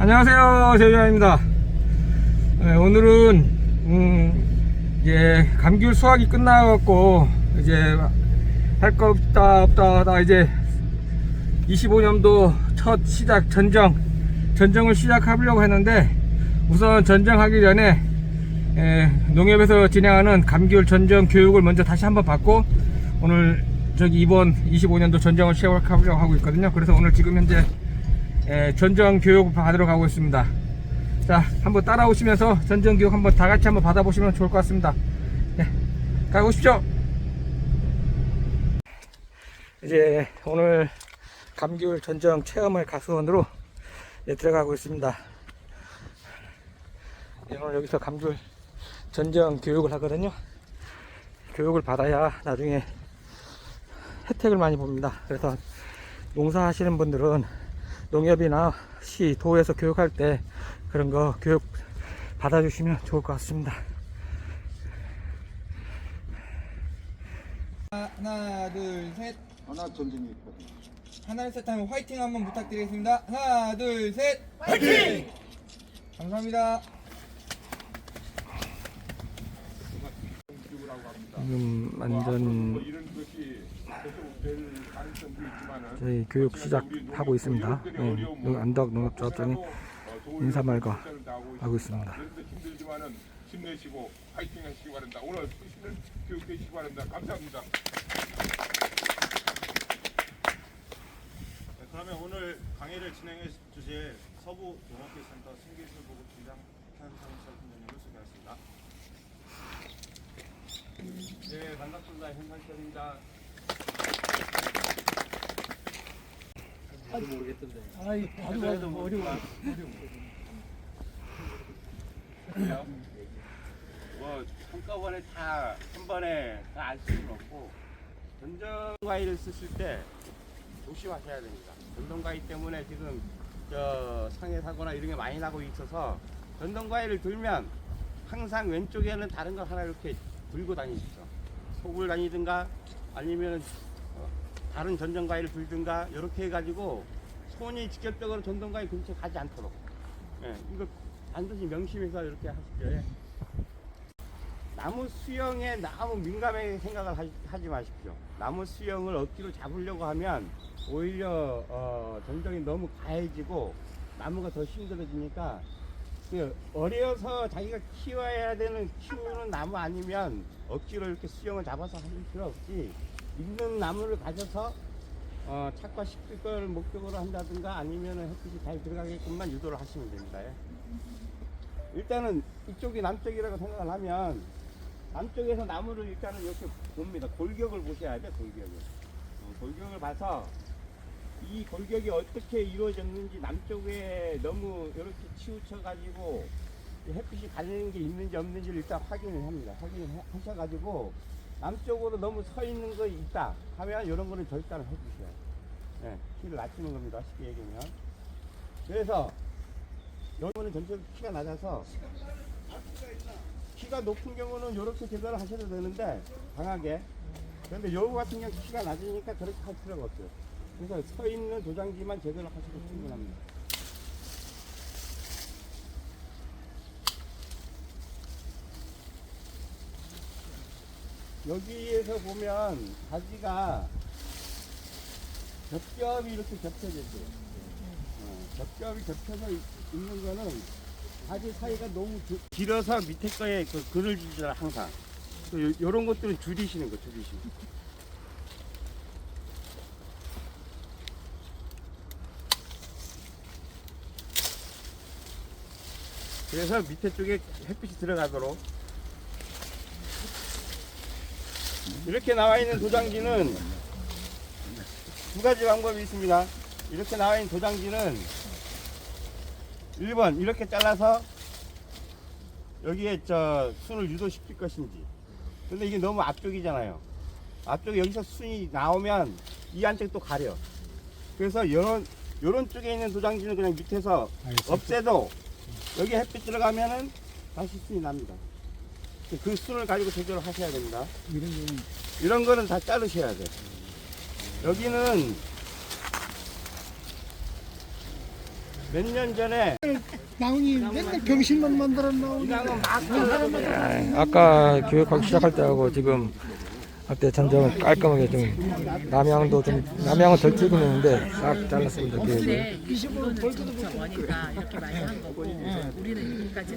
안녕하세요 제이입니다. 오늘은 음, 이제 감귤 수확이 끝나갖고 이제 할 거 없다 없다 하다 이제 25년도 첫 시작 전정 전정을 시작하려고 했는데 우선 전정하기 전에 에, 농협에서 진행하는 감귤 전정 교육을 먼저 다시 한번 받고 오늘 저기 이번 25년도 전정을 시작하려고 하고 있거든요. 그래서 오늘 지금 현재 에, 전정 교육을 받으러 가고 있습니다. 자 한번 따라오시면서 전정 교육 한번 다 같이 한번 받아보시면 좋을 것 같습니다. 네, 가보십시오. 이제 오늘 감귤 전정 체험을 가수원으로 이제 들어가고 있습니다. 예, 오늘 여기서 감귤 전정 교육을 하거든요. 교육을 받아야 나중에 혜택을 많이 봅니다. 그래서 농사 하시는 분들은 농협이나 시, 도에서 교육할 때 그런 거 교육 받아주시면 좋을 것 같습니다. 하나 둘 셋. 하나 전쟁이 있거든. 하나 둘셋 하면 화이팅 한번 부탁드리겠습니다. 하나 둘 셋. 화이팅! 감사합니다. 지금 완전 저희 교육 시작하고 있습니다 네, 안덕 농협조합장이 인사말과 하고 있습니다 힘내시고 파이팅 하시기 바랍니다. 오늘 힘든 교육 되시기 바랍니다. 감사합니다. 네, 그러면 오늘 강의를 진행해 주실 서부 농업기센터 신기술 보급 팀장 현상철 팀장님 모시겠습니다. 네, 반갑습니다. 현상철입니다. 뭐 한꺼번에 다 한 번에 다 알 수는 없고 전정 과일을 쓰실 때 조심하셔야 됩니다. 전동 과일 때문에 지금 저 상해 사고나 이런 게 많이 나고 있어서 전동 과일을 들면 항상 왼쪽에는 다른 걸 하나 이렇게 들고 다니시죠. 속을 다니든가 아니면 어, 다른 과일을 들든가 이렇게 해가지고 손이 직접적으로 전동 과일 근처에 가지 않도록 예, 이거 반드시 명심해서 이렇게 하시죠. 예. 나무 수영에 너무 민감하게 생각을 하지, 마십시오. 나무 수영을 억지로 잡으려고 하면 오히려 어, 전정이 너무 가해지고 나무가 더 힘들어지니까 그 어려서 자기가 키워야 되는 키우는 나무 아니면 억지로 이렇게 수영을 잡아서 하실 필요 없이 있는 나무를 가져서 어, 착화시킬 걸 목적으로 한다든가 아니면 햇빛이 잘 들어가게끔만 유도를 하시면 됩니다. 예. 일단은 이쪽이 남쪽이라고 생각을 하면 남쪽에서 나무를 일단은 이렇게 봅니다. 골격을 보셔야 돼, 골격을. 어, 골격을 봐서 이 골격이 어떻게 이루어졌는지 남쪽에 너무 이렇게 치우쳐가지고 이 햇빛이 가리는 게 있는지 없는지를 일단 확인을 합니다. 확인을 해- 하셔가지고 남쪽으로 너무 서 있는 거 있다 하면 이런 거는 절단을 해주셔야 돼요. 네, 키를 낮추는 겁니다. 쉽게 얘기하면. 그래서 여기는 전체적으로 키가 낮아서 키가 높은 경우는 이렇게 제거를 하셔도 되는데 강하게 그런데 요거 같은 경우 키가 낮으니까 그렇게 할 필요가 없어요 그래서 서 있는 도장지만 제거를 하셔도 충분합니다 여기에서 보면 가지가 겹겹이 이렇게 겹쳐졌어요 어, 겹겹이 겹쳐져 있- 있는 거는 가지 사이가 너무 기- 길어서 밑에 거에 그 그늘 주잖아 항상. 그 요- 요런 것들은 줄이시는 거 줄이시는 거. 그래서 밑에 쪽에 햇빛이 들어가도록 이렇게 나와 있는 도장지는 두 가지 방법이 있습니다. 이렇게 나와 있는 도장지는 1번 이렇게 잘라서 여기에 저 순을 유도시킬 것인지. 근데 이게 너무 앞쪽이잖아요. 앞쪽에 여기서 순이 나오면 이 안쪽 또 가려. 그래서 이런 요런 쪽에 있는 도장지는 그냥 밑에서 없애도 여기 햇빛 들어가면은 다시 순이 납니다 그 순을 가지고 제조를 하셔야 됩니다. 이런 거는 다 자르셔야 돼 여기는 몇 년 전에 나훈이 맨날 병신만 만들어 나오고 이나는 막 아까 교육하기 시작할 때하고 지금 할 때 전정은 깔끔하게 좀 남양도 좀 남양은 덜 튀긴 했는데 싹 잘랐습니다 교육을. 근데 이거는 좀 원이니까 이렇게 많이 한 거고 우리는 여기까지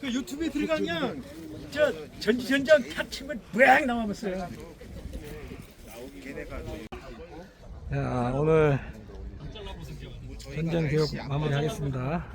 그 유튜브에 들어가면 저 전지전전 탁 치면 브앙 나와봤어요. 자 오늘 전정 교육 마무리하겠습니다.